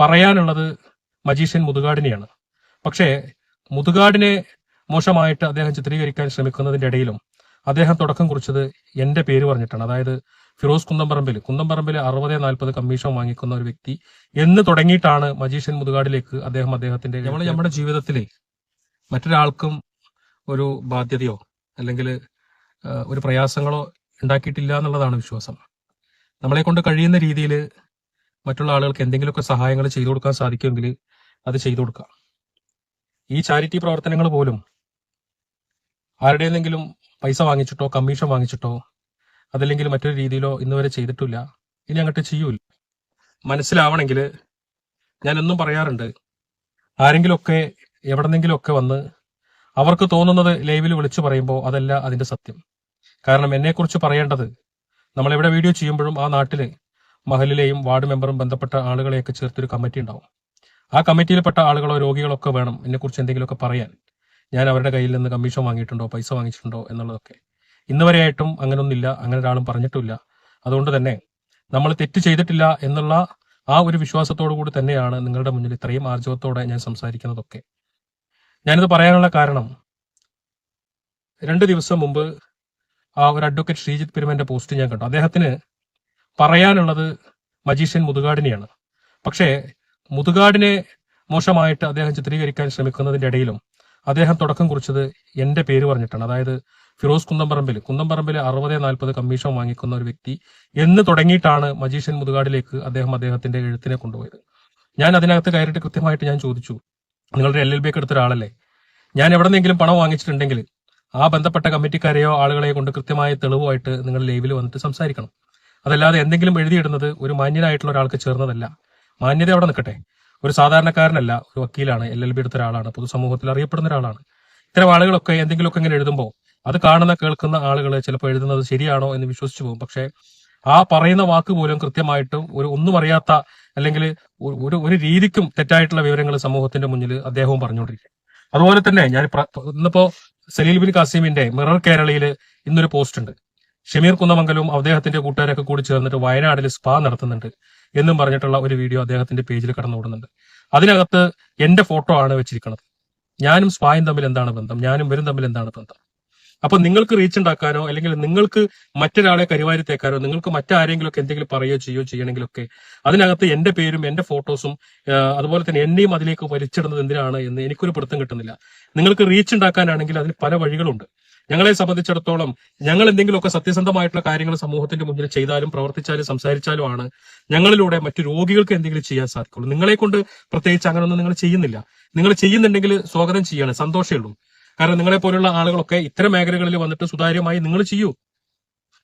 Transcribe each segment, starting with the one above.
പറയാനുള്ളത് മജീഷ്യൻ മുതുകാടിനെയാണ്. പക്ഷേ മുതുകാടിനെ മോശമായിട്ട് അദ്ദേഹം ചിത്രീകരിക്കാൻ ശ്രമിക്കുന്നതിന്റെ ഇടയിലും അദ്ദേഹം തുടക്കം കുറിച്ചത് എന്റെ പേര് പറഞ്ഞിട്ടാണ്. അതായത് ഫിറോസ് കുന്തംപറമ്പിൽ കുന്തംപറമ്പിൽ അറുപത് നാൽപ്പത് കമ്മീഷൻ വാങ്ങിക്കുന്ന ഒരു വ്യക്തി എന്ന് തുടങ്ങിയിട്ടാണ് മജീഷ്യൻ മുതുകാടിലേക്ക് അദ്ദേഹം അദ്ദേഹത്തിന്റെ നമ്മൾ നമ്മുടെ ജീവിതത്തിൽ മറ്റൊരാൾക്കും ഒരു ബാധ്യതയോ അല്ലെങ്കിൽ ഒരു പ്രയാസങ്ങളോ ഉണ്ടാക്കിയിട്ടില്ല എന്നുള്ളതാണ് വിശ്വാസം. നമ്മളെ കൊണ്ട് കഴിയുന്ന രീതിയിൽ മറ്റുള്ള ആളുകൾക്ക് എന്തെങ്കിലുമൊക്കെ സഹായങ്ങൾ ചെയ്തു കൊടുക്കാൻ സാധിക്കുമെങ്കിൽ അത് ചെയ്തു കൊടുക്കാം ഈ ചാരിറ്റി പ്രവർത്തനങ്ങൾ പോലും ആരുടെയെങ്കിലും പൈസ വാങ്ങിച്ചിട്ടോ കമ്മീഷൻ വാങ്ങിച്ചിട്ടോ അതല്ലെങ്കിൽ മറ്റൊരു രീതിയിലോ ഇന്ന് വരെ ചെയ്തിട്ടില്ല. ഇനി അങ്ങോട്ട് ചെയ്യൂല. മനസ്സിലാവണമെങ്കിൽ ഞാൻ എന്നും പറയാറുണ്ട് ആരെങ്കിലുമൊക്കെ എവിടെന്നെങ്കിലുമൊക്കെ വന്ന് അവർക്ക് തോന്നുന്നത് ലൈവിൽ വിളിച്ചു പറയുമ്പോൾ അതല്ല അതിന്റെ സത്യം. കാരണം എന്നെക്കുറിച്ച് പറയേണ്ടത് നമ്മൾ എവിടെ വീഡിയോ ചെയ്യുമ്പോഴും ആ നാട്ടിൽ മഹലിലെയും വാർഡ് മെമ്പറും ബന്ധപ്പെട്ട ആളുകളെയൊക്കെ ചേർത്തൊരു കമ്മിറ്റി ഉണ്ടാവും. ആ കമ്മിറ്റിയിൽപ്പെട്ട ആളുകളോ രോഗികളോ ഒക്കെ വേണം എന്നെക്കുറിച്ച് എന്തെങ്കിലുമൊക്കെ പറയാൻ. ഞാൻ അവരുടെ കയ്യിൽ നിന്ന് കമ്മീഷൻ വാങ്ങിയിട്ടുണ്ടോ പൈസ വാങ്ങിച്ചിട്ടുണ്ടോ എന്നുള്ളതൊക്കെ. ഇന്ന് വരെയായിട്ടും അങ്ങനൊന്നില്ല അങ്ങനെ ഒരാളും പറഞ്ഞിട്ടില്ല. അതുകൊണ്ട് തന്നെ നമ്മൾ തെറ്റ് ചെയ്തിട്ടില്ല എന്നുള്ള ആ ഒരു വിശ്വാസത്തോടു കൂടി തന്നെയാണ് നിങ്ങളുടെ മുന്നിൽ ഇത്രയും ആർജവത്തോടെ ഞാൻ സംസാരിക്കുന്നതൊക്കെ. ഞാനിത് പറയാനുള്ള കാരണം രണ്ട് ദിവസം മുമ്പ് ആ ഒരു അഡ്വക്കേറ്റ് ശ്രീജിത്ത് പെരുമന്റെ പോസ്റ്റ് ഞാൻ കണ്ടു. അദ്ദേഹത്തിന് പറയാനുള്ളത് മജീഷ്യൻ മുതുകാടിനെയാണ്. പക്ഷേ മുതുകാടിനെ മോശമായിട്ട് അദ്ദേഹം ചിത്രീകരിക്കാൻ ശ്രമിക്കുന്നതിന്റെ ഇടയിലും അദ്ദേഹം തുടക്കം കുറിച്ചത് എന്റെ പേര് പറഞ്ഞിട്ടാണ്. അതായത് ഫിറോസ് കുന്തംപറമ്പിൽ കുന്തംപറമ്പിൽ അറുപത് നാൽപ്പത് കമ്മീഷൻ വാങ്ങിക്കുന്ന ഒരു വ്യക്തി എന്ന് തുടങ്ങിയിട്ടാണ് മജീഷ്യൻ മുതുകാടിലേക്ക് അദ്ദേഹം അദ്ദേഹത്തിന്റെ എഴുത്തിനെ കൊണ്ടുപോയത്. ഞാൻ അതിനകത്ത് കയറിയിട്ട് കൃത്യമായിട്ട് ഞാൻ ചോദിച്ചു നിങ്ങളുടെ എൽ എൽ ബി ഒക്കെ എടുത്ത ഒരാളല്ലേ? ഞാൻ എവിടെന്നെങ്കിലും പണം വാങ്ങിച്ചിട്ടുണ്ടെങ്കിൽ ആ ബന്ധപ്പെട്ട കമ്മിറ്റിക്കാരെയോ ആളുകളെയോ കൊണ്ട് കൃത്യമായ തെളിവുമായിട്ട് നിങ്ങൾ ലൈവിൽ വന്നിട്ട് സംസാരിക്കണം. അതല്ലാതെ എന്തെങ്കിലും എഴുതിയിടുന്നത് ഒരു മാന്യനായിട്ടുള്ള ഒരാൾക്ക് ചേർന്നതല്ല. മാന്യത അവിടെ നിൽക്കട്ടെ. ഒരു സാധാരണക്കാരനല്ല ഒരു വക്കീലാണ് എൽ എൽ ബി എടുത്ത ഒരാളാണ് പൊതുസമൂഹത്തിൽ അറിയപ്പെടുന്ന ഒരാളാണ്. ഇത്തരം ആളുകളൊക്കെ എന്തെങ്കിലുമൊക്കെ ഇങ്ങനെ എഴുതുമ്പോൾ അത് കാണുന്ന കേൾക്കുന്ന ആളുകൾ ചിലപ്പോൾ എഴുതുന്നത് ശരിയാണോ എന്ന് വിശ്വസിച്ചു പോകും. പക്ഷേ ആ പറയുന്ന വാക്ക് പോലും കൃത്യമായിട്ട് ഒരു ഒന്നും അറിയാത്ത അല്ലെങ്കിൽ ഒരു- ഒരു രീതിക്കും തെറ്റായിട്ടുള്ള വിവരങ്ങൾ സമൂഹത്തിന്റെ മുന്നിൽ അദ്ദേഹവും പറഞ്ഞുകൊണ്ടിരിക്കും. അതുപോലെ തന്നെ ഞാൻ ഇന്നിപ്പോ സലീൽ ബിൻ കാസിമിന്റെ മിറർ കേരളയിൽ ഇന്നൊരു പോസ്റ്റ് ഉണ്ട്. ഷമീർ കുന്നമംഗലവും അദ്ദേഹത്തിന്റെ കൂട്ടുകാരൊക്കെ കൂടി ചേർന്നിട്ട് വയനാടിൽ സ്പാ നടത്തുന്നുണ്ട് എന്നും പറഞ്ഞിട്ടുള്ള ഒരു വീഡിയോ അദ്ദേഹത്തിന്റെ പേജിൽ കടന്നു ഓടുന്നുണ്ട് അതിനകത്ത് എന്റെ ഫോട്ടോ ആണ് വെച്ചിരിക്കുന്നത് ഞാനും സ്പായും തമ്മിൽ എന്താണ് ബന്ധം? ഞാനും ഇവരും തമ്മിൽ എന്താണ് ബന്ധം? അപ്പൊ നിങ്ങൾക്ക് റീച്ച് ഉണ്ടാക്കാനോ അല്ലെങ്കിൽ നിങ്ങൾക്ക് മറ്റൊരാളെ കരിവാരി തേക്കാനോ നിങ്ങൾക്ക് മറ്റാരെങ്കിലും ഒക്കെ എന്തെങ്കിലും പറയുകയോ ചെയ്യുകയോ ചെയ്യണമെങ്കിലൊക്കെ അതിനകത്ത് എന്റെ പേരും എന്റെ ഫോട്ടോസും അതുപോലെ തന്നെ എന്നെയും അതിലേക്ക് വലിച്ചിടുന്നത് എന്തിനാണ് എന്ന് എനിക്കൊരു പിടുത്തം കിട്ടുന്നില്ല. നിങ്ങൾക്ക് റീച്ച് ഉണ്ടാക്കാനാണെങ്കിൽ അതിന് പല വഴികളുണ്ട്. ഞങ്ങളെ സംബന്ധിച്ചിടത്തോളം ഞങ്ങൾ എന്തെങ്കിലുമൊക്കെ സത്യസന്ധമായിട്ടുള്ള കാര്യങ്ങൾ സമൂഹത്തിന്റെ മുന്നിൽ ചെയ്താലും പ്രവർത്തിച്ചാലും സംസാരിച്ചാലും ആണ് ഞങ്ങളിലൂടെ മറ്റു രോഗികൾക്ക് എന്തെങ്കിലും ചെയ്യാൻ സാധിക്കുള്ളൂ. നിങ്ങളെ കൊണ്ട് പ്രത്യേകിച്ച് അങ്ങനെയൊന്നും നിങ്ങൾ ചെയ്യുന്നില്ല. നിങ്ങൾ ചെയ്യുന്നുണ്ടെങ്കിൽ സ്വാഗതം ചെയ്യാണ്. സന്തോഷമേ ഉള്ളൂ. കാരണം നിങ്ങളെ പോലുള്ള ആളുകളൊക്കെ ഇത്തരം മേഖലകളിൽ വന്നിട്ട് സുതാര്യമായി നിങ്ങൾ ചെയ്യൂ.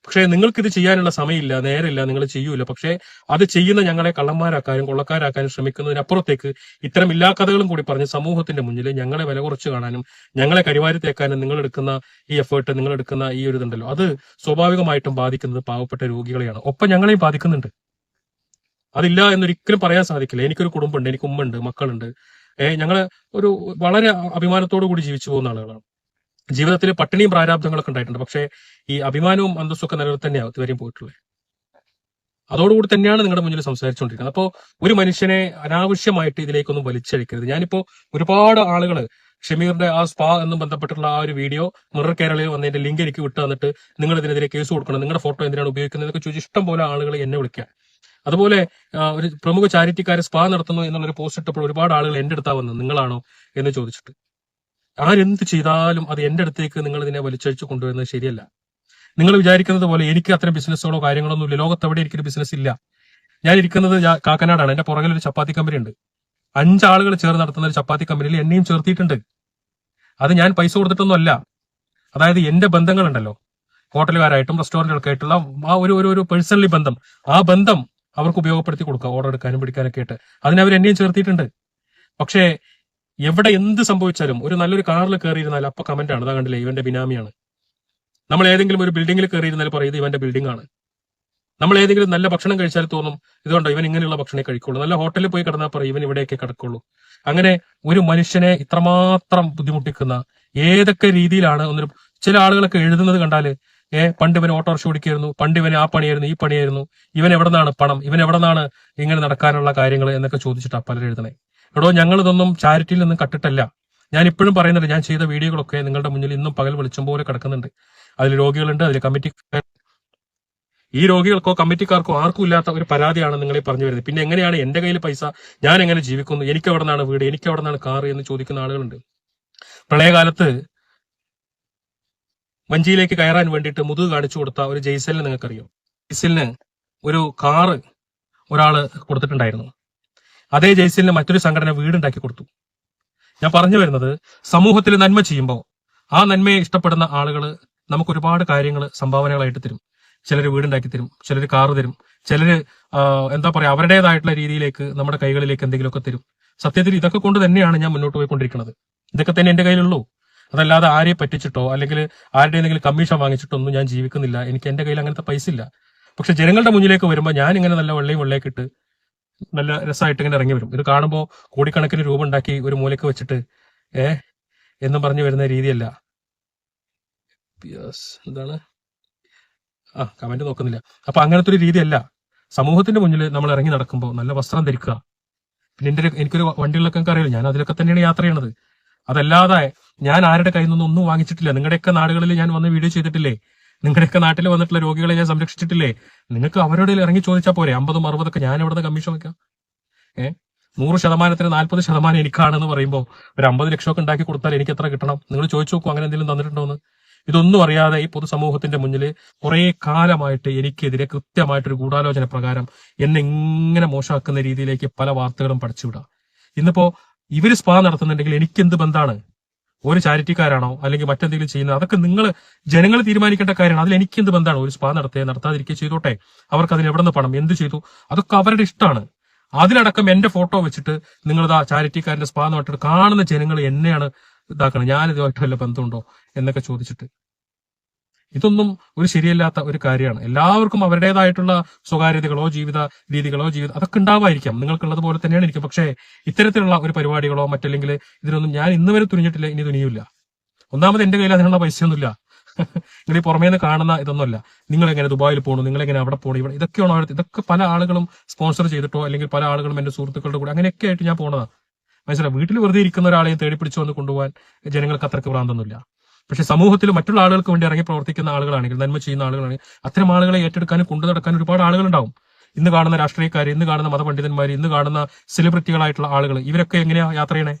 പക്ഷേ നിങ്ങൾക്ക് ഇത് ചെയ്യാനുള്ള സമയമില്ല നേരമില്ല നിങ്ങൾ ചെയ്യൂല. പക്ഷേ അത് ചെയ്യുന്ന ഞങ്ങളെ കള്ളന്മാരാക്കാനും കൊള്ളക്കാരാക്കാനും ശ്രമിക്കുന്നതിനപ്പുറത്തേക്ക് ഇത്തരം ഇല്ലാ കഥകളും കൂടി പറഞ്ഞ് സമൂഹത്തിന്റെ മുന്നിൽ ഞങ്ങളെ വില കുറച്ച് കാണാനും ഞങ്ങളെ കരിവാരി തേക്കാനും നിങ്ങൾ എടുക്കുന്ന ഈ എഫേർട്ട് നിങ്ങൾ എടുക്കുന്ന ഈ ഒരു ഇതുണ്ടല്ലോ. അത് സ്വാഭാവികമായിട്ടും ബാധിക്കുന്നത് പാവപ്പെട്ട രോഗികളെയാണ്. ഒപ്പം ഞങ്ങളെയും ബാധിക്കുന്നുണ്ട്. അതില്ല എന്നൊരിക്കലും പറയാൻ സാധിക്കില്ല. എനിക്കൊരു കുടുംബമുണ്ട് എനിക്ക് ഉമ്മുണ്ട് മക്കളുണ്ട്. ഏഹ് ഞങ്ങൾ ഒരു വളരെ അഭിമാനത്തോടു കൂടി ജീവിച്ചു പോകുന്ന ആളുകളാണ്. ജീവിതത്തിൽ പട്ടിണിയും പ്രാരാബ്ദങ്ങളൊക്കെ ഉണ്ടായിട്ടുണ്ട്. പക്ഷേ ഈ അഭിമാനവും അന്തസ്സും ഒക്കെ നിലനിർത്തി തന്നെയാണ് ഇതുവരെയും പോയിട്ടുള്ളത്. അതോടുകൂടി തന്നെയാണ് നിങ്ങളുടെ മുന്നിൽ സംസാരിച്ചുകൊണ്ടിരിക്കുന്നത്. അപ്പോൾ ഒരു മനുഷ്യനെ അനാവശ്യമായിട്ട് ഇതിലേക്കൊന്നും വലിച്ചഴിക്കരുത്. ഞാനിപ്പോ ഒരുപാട് ആളുകൾ ഷമീറിന്റെ ആ സ്പാ എന്നും ബന്ധപ്പെട്ടുള്ള ആ ഒരു വീഡിയോ മിറർ കേരളയിൽ വന്നതിന്റെ ലിങ്ക് എനിക്ക് വിട്ടു തന്നിട്ട് നിങ്ങൾ ഇതിനെതിരെ കേസ് കൊടുക്കണം. നിങ്ങളുടെ ഫോട്ടോ എന്തിനാണ് ഉപയോഗിക്കുന്നത്? എന്നൊക്കെ ചോദിച്ച് ഇഷ്ടം പോലെ ആളുകൾ എന്നെ വിളിക്കുക അതുപോലെ ഒരു പ്രമുഖ ചാരിറ്റിക്കാരെ സ്പാ നടത്തുന്നു എന്നുള്ളൊരു പോസ്റ്റ് ഇട്ടപ്പോൾ ഒരുപാട് ആളുകൾ എന്റെ അടുത്താ വന്നത് നിങ്ങളാണോ എന്ന് ചോദിച്ചിട്ട്. ആരെന്ത് ചെയ്താലും അത് എന്റെ അടുത്തേക്ക് നിങ്ങൾ ഇതിനെ വലിച്ചഴിച്ചു കൊണ്ടുവരുന്നത് ശരിയല്ല. നിങ്ങൾ വിചാരിക്കുന്നത് പോലെ എനിക്ക് അത്തരം ബിസിനസ്സുകളോ കാര്യങ്ങളൊന്നും ഇല്ല. ലോകത്ത് എവിടെ എനിക്കൊരു ബിസിനസ് ഇല്ല. ഞാൻ ഇരിക്കുന്നത് കാക്കനാടാണ്. എന്റെ പുറകിൽ ഒരു ചപ്പാത്തി കമ്പനി ഉണ്ട്. അഞ്ചാളുകൾ ചേർന്ന് നടത്തുന്ന ഒരു ചപ്പാത്തി കമ്പനിയിൽ എന്നെയും ചേർത്തിയിട്ടുണ്ട്. അത് ഞാൻ പൈസ കൊടുത്തിട്ടൊന്നും അല്ല അതായത് എന്റെ ബന്ധങ്ങളുണ്ടല്ലോ. ഹോട്ടലുകാരായിട്ടും റെസ്റ്റോറന്റുകൾക്ക് ആയിട്ടുള്ള ആ ഒരു ഒരു പേഴ്സണലി ബന്ധം. ആ ബന്ധം അവർക്ക് ഉപയോഗപ്പെടുത്തി കൊടുക്കുക. ഓർഡർ എടുക്കാനും പിടിക്കാനൊക്കെ ആയിട്ട്. അതിനവർ എന്നെയും ചേർത്തിയിട്ടുണ്ട്. പക്ഷേ എവിടെ എന്ത് സംഭവിച്ചാലും ഒരു നല്ലൊരു കാറിൽ കയറിയിരുന്നാൽ അപ്പൊ കമന്റ് ആണ്. അതാ കണ്ടില്ലേ ഇവന്റെ ബിനാമിയാണ്. നമ്മൾ ഏതെങ്കിലും ഒരു ബിൽഡിങ്ങിൽ കയറിയിരുന്നാൽ പറയുന്നത് ഇവന്റെ ബിൽഡിംഗ് ആണ്. നമ്മൾ ഏതെങ്കിലും നല്ല ഭക്ഷണം കഴിച്ചാൽ തോന്നും ഇതുകൊണ്ടോ ഇവൻ ഇങ്ങനെയുള്ള ഭക്ഷണം കഴിക്കുള്ളൂ. നല്ല ഹോട്ടലിൽ പോയി കിടന്നാൽ പറയും ഇവൻ ഇവിടെയൊക്കെ കിടക്കുള്ളൂ. അങ്ങനെ ഒരു മനുഷ്യനെ ഇത്രമാത്രം ബുദ്ധിമുട്ടിക്കുന്ന ഏതൊക്കെ രീതിയിലാണ് ഒന്നൊരു ചില ആളുകളൊക്കെ എഴുതുന്നത് കണ്ടാൽ ഏ പണ്ട് ഇവന് ഓട്ടോറിക്ഷ ഓടിക്കായിരുന്നു പണ്ട് ഇവന് ആ പണിയായിരുന്നു ഈ പണിയായിരുന്നു ഇവൻ എവിടെ നിന്നാണ് പണം ഇവൻ എവിടെ നിന്നാണ് ഇങ്ങനെ നടക്കാനുള്ള കാര്യങ്ങൾ എന്നൊക്കെ ചോദിച്ചിട്ടാണ് പലരും എഴുതണേ എടോ ഞങ്ങൾ ഇതൊന്നും ചാരിറ്റിയിൽ നിന്നും കട്ടിട്ടല്ല. ഞാൻ ഇപ്പോഴും പറയുന്നുണ്ട് ഞാൻ ചെയ്ത വീഡിയോകളൊക്കെ നിങ്ങളുടെ മുന്നിൽ ഇന്നും പകൽ വെളിച്ചം പോലെ കിടക്കുന്നുണ്ട്. അതിൽ രോഗികളുണ്ട് അതിൽ കമ്മിറ്റി ഈ രോഗികൾക്കോ കമ്മിറ്റിക്കാർക്കോ ആർക്കും ഇല്ലാത്ത ഒരു പരാതിയാണ് നിങ്ങളെ പറഞ്ഞു വരുന്നത്. പിന്നെ എങ്ങനെയാണ് എന്റെ കയ്യിൽ പൈസ? ഞാൻ എങ്ങനെ ജീവിക്കുന്നു? എനിക്ക് എവിടെ നിന്നാണ് വീട്? എനിക്ക് എവിടെ നിന്നാണ് കാറ് എന്ന് ചോദിക്കുന്ന ആളുകളുണ്ട്. പ്രളയകാലത്ത് വഞ്ചിയിലേക്ക് കയറാൻ വേണ്ടിയിട്ട് മുതുക് കാണിച്ചു കൊടുത്ത ഒരു ജയ്സലിനെ നിങ്ങൾക്കറിയാം. ജയ്സലിന് ഒരു കാറ് ഒരാൾ കൊടുത്തിട്ടുണ്ടായിരുന്നു. അതേ ജയ്സലിന് മറ്റൊരു സംഘടന വീടുണ്ടാക്കി കൊടുത്തു. ഞാൻ പറഞ്ഞു വരുന്നത് സമൂഹത്തിൽ നന്മ ചെയ്യുമ്പോൾ ആ നന്മയെ ഇഷ്ടപ്പെടുന്ന ആളുകൾ നമുക്ക് ഒരുപാട് കാര്യങ്ങൾ സംഭാവനകളായിട്ട് തരും. ചിലർ വീടുണ്ടാക്കി തരും ചിലർ കാറ് തരും ചിലർ എന്താ പറയുക അവരുടേതായിട്ടുള്ള രീതിയിലേക്ക് നമ്മുടെ കൈകളിലേക്ക് എന്തെങ്കിലുമൊക്കെ തരും. സത്യത്തിൽ ഇതൊക്കെ കൊണ്ട് തന്നെയാണ് ഞാൻ മുന്നോട്ട് പോയിക്കൊണ്ടിരിക്കുന്നത്. ഇതൊക്കെ തന്നെ എന്റെ കയ്യിലുള്ളൂ. അതല്ലാതെ ആരെ പറ്റിച്ചിട്ടോ അല്ലെങ്കിൽ ആരുടെ എന്തെങ്കിലും കമ്മീഷൻ വാങ്ങിച്ചിട്ടോ ഒന്നും ഞാൻ ജീവിക്കുന്നില്ല. എനിക്ക് എന്റെ കയ്യിൽ അങ്ങനത്തെ പൈസ ഇല്ല. പക്ഷെ ജനങ്ങളുടെ മുന്നിലേക്ക് വരുമ്പോൾ ഞാൻ ഇങ്ങനെ നല്ല വെള്ളയും വെള്ളയൊക്കെ ഇട്ട് നല്ല രസമായിട്ട് ഇങ്ങനെ ഇറങ്ങി വരും. ഇത് കാണുമ്പോൾ കോടിക്കണക്കിന് രൂപ ഉണ്ടാക്കി ഒരു മൂലയ്ക്ക് വെച്ചിട്ട് ഏ? എന്നും പറഞ്ഞു വരുന്ന രീതിയല്ല. എന്താണ്? ആ കമന്റ് നോക്കുന്നില്ല. അപ്പൊ അങ്ങനത്തെ ഒരു രീതിയല്ല. സമൂഹത്തിന്റെ മുന്നിൽ നമ്മൾ ഇറങ്ങി നടക്കുമ്പോൾ നല്ല വസ്ത്രം ധരിക്കുക. പിന്നെ ഒരു- എനിക്കൊരു വണ്ടികളിലൊക്കെ അറിയില്ല ഞാൻ അതിലൊക്കെ തന്നെയാണ് യാത്ര ചെയ്യണത്. അതല്ലാതെ ഞാൻ ആരുടെ കയ്യിൽ നിന്നും ഒന്നും വാങ്ങിച്ചിട്ടില്ല. നിങ്ങളുടെയൊക്കെ നാടുകളിൽ ഞാൻ വന്ന് വീഡിയോ ചെയ്തിട്ടില്ലേ? നിങ്ങളുടെയൊക്കെ നാട്ടിൽ വന്നിട്ടുള്ള രോഗികളെ ഞാൻ സംരക്ഷിച്ചിട്ടില്ലേ? നിങ്ങൾക്ക് അവരോട് ഇറങ്ങി ചോദിച്ചാൽ പോരെ. അമ്പതും അറുപതൊക്കെ ഞാൻ ഇവിടുന്ന് കമ്മീഷൻ വെക്കാം? ഏഹ് നൂറ് ശതമാനത്തിന് നാൽപ്പത് ശതമാനം എനിക്കാണെന്ന് പറയുമ്പോൾ ഒരു അമ്പത് ലക്ഷമൊക്കെ ഉണ്ടാക്കി കൊടുത്താൽ എനിക്ക് എത്ര കിട്ടണം? നിങ്ങൾ ചോദിച്ചു നോക്കൂ അങ്ങനെ എന്തെങ്കിലും തന്നിട്ടുണ്ടോ എന്ന് ഇതൊന്നും അറിയാതെ ഈ പൊതുസമൂഹത്തിന്റെ മുന്നിൽ കുറെ കാലമായിട്ട് എനിക്കെതിരെ കൃത്യമായിട്ടൊരു ഗൂഢാലോചന പ്രകാരം എന്നെ ഇങ്ങനെ മോശമാക്കുന്ന രീതിയിലേക്ക് പല വാർത്തകളും പഠിച്ചുവിടാം ഇന്നിപ്പോ ഇവർ സ്പാ നടത്തുന്നുണ്ടെങ്കിൽ എനിക്കെന്ത് ബന്ധാണ്? ഒരു ചാരിറ്റിക്കാരാണോ അല്ലെങ്കിൽ മറ്റെന്തെങ്കിലും ചെയ്യുന്നത് അതൊക്കെ നിങ്ങൾ ജനങ്ങൾ തീരുമാനിക്കേണ്ട കാര്യമാണ്. അതിൽ എനിക്ക് എന്ത് ബന്ധമാണ്? ഒരു സ്പാ നടത്തുക നടത്താതിരിക്കുക ചെയ്തോട്ടെ. അവർക്ക് അതിന് എവിടെ നിന്ന് പണം? എന്ത് ചെയ്തു? അതൊക്കെ അവരുടെ ഇഷ്ടമാണ് അതിലടക്കം എന്റെ ഫോട്ടോ വെച്ചിട്ട് നിങ്ങൾ ആ ചാരിറ്റിക്കാരന്റെ സ്പാ നോട്ടിട്ട് കാണുന്ന ജനങ്ങൾ എന്നെയാണ് ഇതാക്കണം. ഞാനിതുമായിട്ട് വല്ല ബന്ധമുണ്ടോ എന്നൊക്കെ ചോദിച്ചിട്ട്. ഇതൊന്നും ഒരു ശരിയല്ലാത്ത ഒരു കാര്യമാണ്. എല്ലാവർക്കും അവരുടേതായിട്ടുള്ള സ്വകാര്യതകളോ ജീവിത രീതികളോ ജീവിത അതൊക്കെ ഉണ്ടാവായിരിക്കാം. നിങ്ങൾക്കുള്ളത് പോലെ തന്നെയാണ് ഇരിക്കും പക്ഷേ ഇത്തരത്തിലുള്ള ഒരു പരിപാടികളോ മറ്റല്ലെങ്കിൽ ഇതിനൊന്നും ഞാൻ ഇന്ന് വരെ തുനിഞ്ഞിട്ടില്ല. ഇനി തുനിയില്ല. ഒന്നാമത് എന്റെ കയ്യിൽ അതിനുള്ള പൈസയൊന്നുമില്ല. നിങ്ങൾ ഈ പുറമേ നിന്ന് കാണുന്ന ഇതൊന്നുമല്ല. നിങ്ങൾ എങ്ങനെ ദുബായിൽ പോകണം നിങ്ങൾ എങ്ങനെ അവിടെ പോകണം ഇവിടെ ഇതൊക്കെയാണോ അവർ ഇതൊക്കെ പല ആളുകളും സ്പോൺസർ ചെയ്തിട്ടോ അല്ലെങ്കിൽ പല ആളുകളും എന്റെ സുഹൃത്തുക്കളുടെ കൂടെ അങ്ങനെയൊക്കെ ആയിട്ട് ഞാൻ പോണതാണ് മനസ്സിലായി? വീട്ടിൽ വെറുതെ ഇരിക്കുന്ന ഒരാളെയും തേടി പിടിച്ചു വന്ന് കൊണ്ടുപോകാൻ ജനങ്ങൾക്ക് അത്രയ്ക്ക് ഭ്രാന്തൊന്നുമില്ല. പക്ഷെ സമൂഹത്തിൽ മറ്റുള്ള ആളുകൾക്ക് വേണ്ടി ഇറങ്ങി പ്രവർത്തിക്കുന്ന ആളുകളാണെങ്കിൽ നന്മ ചെയ്യുന്ന ആളുകളാണെങ്കിൽ അത്തരം ആളുകളെ ഏറ്റെടുക്കാനും കൊണ്ടു നടക്കാനും ഒരുപാട് ആളുകളുണ്ടാവും. ഇന്ന് കാണുന്ന രാഷ്ട്രീയക്കാർ ഇന്ന് കാണുന്ന മതപണ്ഡിതന്മാർ ഇന്ന് കാണുന്ന സെലിബ്രിറ്റികളായിട്ടുള്ള ആളുകൾ ഇവരൊക്കെ എങ്ങനെയാ യാത്ര ചെയ്യണേ?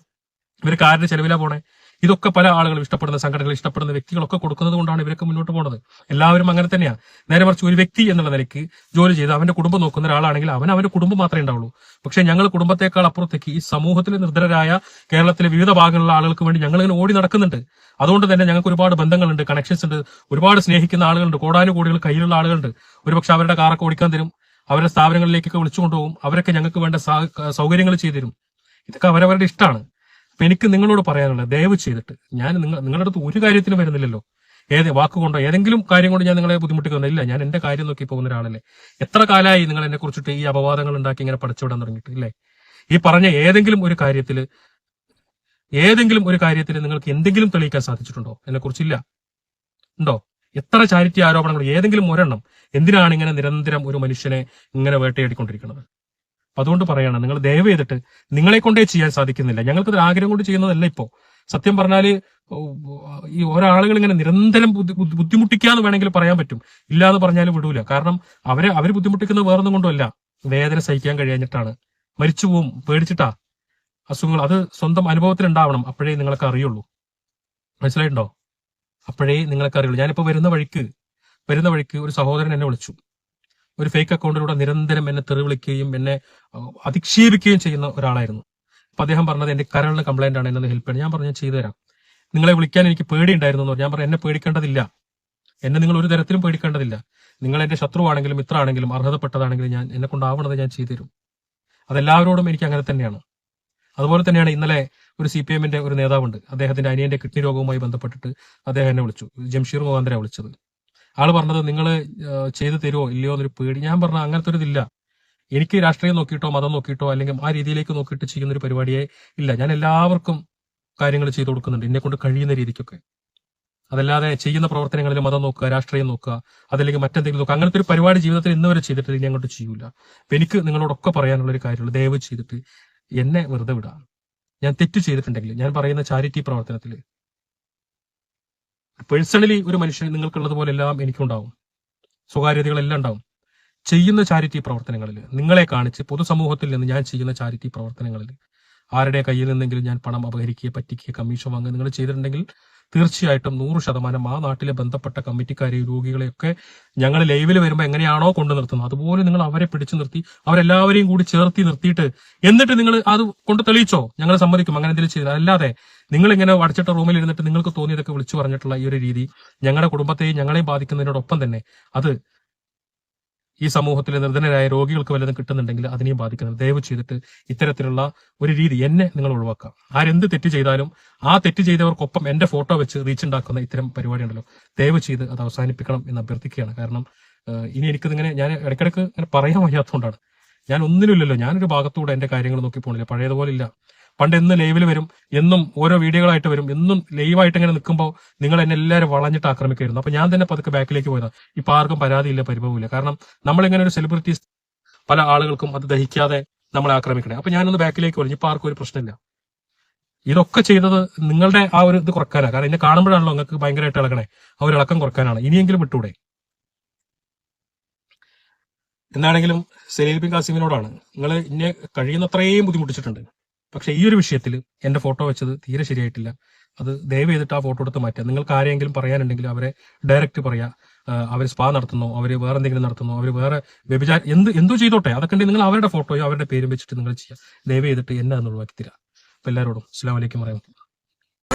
ഇവർക്ക് ആരുടെ ചെലവിലാ പോണേ? ഇതൊക്കെ പല ആളുകളും ഇഷ്ടപ്പെടുന്ന സംഘടനകൾ ഇഷ്ടപ്പെടുന്ന വ്യക്തികളൊക്കെ കൊടുക്കുന്നത് കൊണ്ടാണ് ഇവരൊക്കെ മുന്നോട്ട് പോകുന്നത് എല്ലാവരും അങ്ങനെ തന്നെയാണ് നേരെ മറിച്ച് ഒരു വ്യക്തി എന്നുള്ള നിലയ്ക്ക് ജോലി ചെയ്ത് അവന്റെ കുടുംബം നോക്കുന്ന ഒരാളാണെങ്കിൽ അവൻ അവന്റെ കുടുംബം മാത്രമേ ഉണ്ടാവുള്ളൂ. പക്ഷേ ഞങ്ങൾ കുടുംബത്തെക്കാൾ അപ്പുറത്തേക്ക് ഈ സമൂഹത്തിലെ നിർദ്ധരായ കേരളത്തിലെ വിവിധ ഭാഗങ്ങളിലുള്ള ആളുകൾക്ക് വേണ്ടി ഞങ്ങൾ ഇങ്ങനെ ഓടി നടക്കുന്നുണ്ട്. അതുകൊണ്ട് തന്നെ ഞങ്ങൾക്ക് ഒരുപാട് ബന്ധങ്ങളുണ്ട് കണക്ഷൻസ് ഉണ്ട്. ഒരുപാട് സ്നേഹിക്കുന്ന ആളുകളുണ്ട്. കോടാനുകോടികൾ കയ്യിലുള്ള ആളുകളുണ്ട്. ഒരുപക്ഷെ അവരുടെ കാറൊക്കെ ഓടിക്കാൻ തരും. അവരുടെ സ്ഥാപനങ്ങളിലേക്കൊക്കെ വിളിച്ചുകൊണ്ടുപോകും അവരൊക്കെ ഞങ്ങൾക്ക് വേണ്ട സൗകര്യങ്ങൾ ചെയ്തു തരും. ഇതൊക്കെ അവരവരുടെ ഇഷ്ടമാണ്. അപ്പൊ എനിക്ക് നിങ്ങളോട് പറയാനുള്ളത് ദയവ് ചെയ്തിട്ട് ഞാൻ നിങ്ങൾ നിങ്ങളുടെ അടുത്ത് ഒരു കാര്യത്തിനും വരുന്നില്ലല്ലോ. ഏത് വാക്കുകൊണ്ടോ ഏതെങ്കിലും കാര്യം കൊണ്ട് ഞാൻ നിങ്ങളെ ബുദ്ധിമുട്ടിക്കുന്നില്ല ഞാൻ എന്റെ കാര്യം നോക്കി പോകുന്ന ഒരാളല്ലേ. എത്ര കാലമായി നിങ്ങൾ എന്നെ കുറിച്ചിട്ട് ഈ അപവാദങ്ങൾ ഉണ്ടാക്കി ഇങ്ങനെ പഠിച്ചുവിടാൻ തുടങ്ങിയിട്ട് ഇല്ലേ? ഈ പറഞ്ഞ ഏതെങ്കിലും ഒരു കാര്യത്തിൽ ഏതെങ്കിലും ഒരു കാര്യത്തിൽ നിങ്ങൾക്ക് എന്തെങ്കിലും തെളിയിക്കാൻ സാധിച്ചിട്ടുണ്ടോ? എന്നെ കുറിച്ചില്ല ഉണ്ടോ? എത്ര ചാരിറ്റി ആരോപണങ്ങൾ ഏതെങ്കിലും ഒരെണ്ണം എന്തിനാണ് ഇങ്ങനെ നിരന്തരം ഒരു മനുഷ്യനെ ഇങ്ങനെ വേട്ടയാടിക്കൊണ്ടിരിക്കുന്നത്? അപ്പൊ അതുകൊണ്ട് പറയണം നിങ്ങൾ ദയവ് ചെയ്തിട്ട് നിങ്ങളെ കൊണ്ടേ ചെയ്യാൻ സാധിക്കുന്നില്ല. ഞങ്ങൾക്ക് ഒരു ആഗ്രഹം കൊണ്ട് ചെയ്യുന്നതല്ല ഇപ്പോ. സത്യം പറഞ്ഞാൽ ഈ ഒരാളുകൾ ഇങ്ങനെ നിരന്തരം ബുദ്ധി- ബുദ്ധി- ബുദ്ധിമുട്ടിക്കാന്ന് വേണമെങ്കിൽ പറയാൻ പറ്റും. ഇല്ലാന്ന് പറഞ്ഞാലും വിടൂല. കാരണം അവരെ അവർ ബുദ്ധിമുട്ടിക്കുന്നത് വേറൊന്നും കൊണ്ടുമല്ല. വേദന സഹിക്കാൻ കഴിയാഞ്ഞിട്ടാണ് മരിച്ചു പോവും പേടിച്ചിട്ടാ. അസുഖങ്ങൾ അത് സ്വന്തം അനുഭവത്തിൽ ഉണ്ടാവണം. അപ്പോഴേ നിങ്ങൾക്ക് അറിയുള്ളൂ. മനസ്സിലായിട്ടുണ്ടോ? അപ്പോഴേ നിങ്ങൾക്ക് അറിയുള്ളൂ. ഞാനിപ്പോ വരുന്ന വഴിക്ക് വരുന്ന വഴിക്ക് ഒരു സഹോദരൻ എന്നെ വിളിച്ചു. ഒരു ഫേക്ക് അക്കൗണ്ടിലൂടെ നിരന്തരം എന്നെ തെറിവിളിക്കുകയും എന്നെ അധിക്ഷേപിക്കുകയും ചെയ്യുന്ന ഒരാളായിരുന്നു. അപ്പൊ അദ്ദേഹം പറഞ്ഞത് എന്റെ കരളിന് കംപ്ലൈന്റ് ആണ് എന്നെ ഹെൽപ്പ് ചെയ്യണം. ഞാൻ പറഞ്ഞു ഞാൻ ചെയ്തു തരാം. നിങ്ങളെ വിളിക്കാൻ എനിക്ക് പേടി ഉണ്ടായിരുന്നു എന്ന് പറഞ്ഞു. ഞാൻ പറഞ്ഞു എന്നെ പേടിക്കേണ്ടതില്ല. എന്നെ നിങ്ങൾ ഒരു തരത്തിലും പേടിക്കേണ്ടതില്ല. നിങ്ങൾ എന്റെ ശത്രുവാണെങ്കിലും മിത്രമാണെങ്കിലും അർഹതപ്പെട്ടതാണെങ്കിലും ഞാൻ എന്നെ കൊണ്ടാവണത് ഞാൻ ചെയ്തു തരും. അതെല്ലാവരോടും എനിക്ക് അങ്ങനെ തന്നെയാണ്. അതുപോലെ തന്നെയാണ് ഇന്നലെ ഒരു സി പി എമ്മിന്റെ ഒരു നേതാവുണ്ട്. അദ്ദേഹത്തിന്റെ അനിയന്റെ കിഡ്നി രോഗവുമായി ബന്ധപ്പെട്ടിട്ട് അദ്ദേഹം എന്നെ വിളിച്ചു. ജംഷീർ മുഖാന്തര വിളിച്ചത്. ആൾ പറഞ്ഞത് നിങ്ങൾ ചെയ്തു തരുമോ ഇല്ലയോ എന്നൊരു പേടി. ഞാൻ പറഞ്ഞ അങ്ങനത്തെ ഒരു ഇതില്ല എനിക്ക് രാഷ്ട്രീയം നോക്കിയിട്ടോ മതം നോക്കിയിട്ടോ അല്ലെങ്കിൽ ആ രീതിയിലേക്ക് നോക്കിയിട്ട് ചെയ്യുന്ന ഒരു പരിപാടിയെ ഇല്ല. ഞാൻ എല്ലാവർക്കും കാര്യങ്ങൾ ചെയ്തു കൊടുക്കുന്നുണ്ട് എന്നെ കൊണ്ട് കഴിയുന്ന രീതിക്കൊക്കെ. അതല്ലാതെ ചെയ്യുന്ന പ്രവർത്തനങ്ങളിൽ മതം നോക്കുക രാഷ്ട്രീയം നോക്കുക അതല്ലെങ്കിൽ മറ്റെന്തെങ്കിലും നോക്കുക അങ്ങനത്തെ ഒരു പരിപാടി ജീവിതത്തിൽ ഇന്ന് വരെ ചെയ്തിട്ട് ഇനി അങ്ങോട്ട് ചെയ്യൂല. അപ്പൊ എനിക്ക് നിങ്ങളോടൊക്കെ പറയാനുള്ള ഒരു കാര്യമുള്ളൂ ദയവ് ചെയ്തിട്ട് എന്നെ വെറുതെ വിടാം. ഞാൻ തെറ്റ് ചെയ്തിട്ടുണ്ടെങ്കിൽ ഞാൻ പറയുന്ന ചാരിറ്റി പ്രവർത്തനത്തിൽ പേഴ്സണലി ഒരു മനുഷ്യൻ നിങ്ങൾക്കുള്ളത് പോലെ എല്ലാം എനിക്കുണ്ടാവും. സ്വകാര്യതകളെല്ലാം ഉണ്ടാവും. ചെയ്യുന്ന ചാരിറ്റി പ്രവർത്തനങ്ങളിൽ നിങ്ങളെ കാണിച്ച് പൊതുസമൂഹത്തിൽ നിന്ന് ഞാൻ ചെയ്യുന്ന ചാരിറ്റി പ്രവർത്തനങ്ങളിൽ ആരുടെ കയ്യിൽ നിന്നെങ്കിലും ഞാൻ പണം അപഹരിക്കുക പറ്റിക്കുക കമ്മീഷൻ വാങ്ങുക നിങ്ങൾ ചെയ്തിട്ടുണ്ടെങ്കിൽ തീർച്ചയായിട്ടും നൂറ് ശതമാനം ആ നാട്ടിലെ ബന്ധപ്പെട്ട കമ്മിറ്റിക്കാരെയും രോഗികളെയൊക്കെ ഞങ്ങൾ ലൈവിൽ വരുമ്പോൾ എങ്ങനെയാണോ കൊണ്ടു നിർത്തുന്നത്. അതുപോലെ നിങ്ങൾ അവരെ പിടിച്ചു നിർത്തി അവരെല്ലാവരെയും കൂടി ചേർത്തി നിർത്തിയിട്ട് എന്നിട്ട് നിങ്ങൾ അത് കൊണ്ട് തെളിയിച്ചോ? ഞങ്ങൾ സമ്മതിക്കും. അങ്ങനെ എന്തെങ്കിലും ചെയ്താൽ അല്ലാതെ നിങ്ങൾ ഇങ്ങനെ അടച്ചിട്ട റൂമിൽ ഇരുന്നിട്ട് നിങ്ങൾക്ക് തോന്നിയതൊക്കെ വിളിച്ചു പറഞ്ഞിട്ടുള്ള ഈ ഒരു രീതി ഞങ്ങളുടെ കുടുംബത്തെയും ഞങ്ങളെയും ബാധിക്കുന്നതിനോടൊപ്പം തന്നെ. അത് ഈ സമൂഹത്തിലെ നിർധനരായ രോഗികൾക്ക് വല്ലതും കിട്ടുന്നുണ്ടെങ്കിൽ അതിനെയും ബാധിക്കുന്നത്. ദയവ് ചെയ്തിട്ട് ഇത്തരത്തിലുള്ള ഒരു രീതി എന്നെ നിങ്ങൾ ഒഴിവാക്കാം ആരെന്ത് തെറ്റ് ചെയ്താലും ആ തെറ്റ് ചെയ്തവർക്കൊപ്പം എന്റെ ഫോട്ടോ വെച്ച് റീച്ച് ഉണ്ടാക്കുന്ന ഇത്തരം പരിപാടി ഉണ്ടല്ലോ ദയവ് ചെയ്ത് അത് അവസാനിപ്പിക്കണം എന്ന് അഭ്യർത്ഥിക്കുകയാണ്. കാരണം ഇനി എനിക്കിതിങ്ങനെ ഞാൻ ഇടയ്ക്കിടയ്ക്ക് ഇങ്ങനെ പറയാൻ വയ്യാത്തതുകൊണ്ടാണ്. ഞാൻ ഒന്നിലുമില്ലല്ലോ ഞാനൊരു ഭാഗത്തൂടെ എന്റെ കാര്യങ്ങൾ നോക്കി പോണില്ല. പഴയതുപോലെ ഇല്ല പണ്ട് എന്ന് ലൈവിൽ വരും എന്നും ഓരോ വീഡിയോകളായിട്ട് വരും എന്നും ലൈവായിട്ട് ഇങ്ങനെ നിൽക്കുമ്പോൾ നിങ്ങൾ എന്നെ എല്ലാവരും വളഞ്ഞിട്ട് ആക്രമിക്കായിരുന്നു. അപ്പൊ ഞാൻ തന്നെ പതുക്കെ ബാക്കിലേക്ക് പോയതാ. ഇപ്പൊ ആർക്കും പരാതിയില്ല പരിഭവമില്ല. കാരണം നമ്മളിങ്ങനെ ഒരു സെലിബ്രിറ്റീസ് പല ആളുകൾക്കും അത് ദഹിക്കാതെ നമ്മളെ ആക്രമിക്കണേ. അപ്പൊ ഞാനൊന്ന് ബാക്കിലേക്ക് പറഞ്ഞു ഇപ്പൊ ആർക്കും ഒരു പ്രശ്നമില്ല. ഇതൊക്കെ ചെയ്തത് നിങ്ങളുടെ ആ ഒരു ഇത് കുറക്കാനാണ് കാരണം എന്നെ കാണുമ്പോഴാണല്ലോ നിങ്ങൾക്ക് ഭയങ്കരമായിട്ട് ഇളകണേ. ആ ഒരു ഇളക്കം കുറക്കാനാണ്. ഇനിയെങ്കിലും വിട്ടൂടെ? എന്നാണെങ്കിലും സലീൽ ബിൻ കാസിമിനോടാണ് നിങ്ങൾ എന്നെ കഴിയുന്നത്രയും ബുദ്ധിമുട്ടിച്ചിട്ടുണ്ട്. പക്ഷെ ഈ ഒരു വിഷയത്തിൽ എന്റെ ഫോട്ടോ വെച്ചത് തീരെ ശരിയായിട്ടില്ല. അത് ദയവ് ചെയ്തിട്ട് ആ ഫോട്ടോ എടുത്ത് മാറ്റുക. നിങ്ങൾക്ക് ആരെങ്കിലും പറയാനുണ്ടെങ്കിൽ അവരെ ഡയറക്റ്റ് പറയാ. അവർ സ്പാ നടത്തുന്നോ അവർ വേറെ എന്തെങ്കിലും നടത്തുന്നോ അവർ വേറെ വ്യഭിചാരം എന്ത് എന്തോ ചെയ്തോട്ടെ അതൊക്കെ നിങ്ങൾ അവരുടെ ഫോട്ടോയോ അവരുടെ പേരും വെച്ചിട്ട് നിങ്ങൾ ചെയ്യുക ദയവ് ചെയ്തിട്ട് എന്നെ അതൊന്ന് ഒഴിവാക്കി തരാം അപ്പൊ എല്ലാവരോടും അസ്സാം വലൈക്കും പറയാം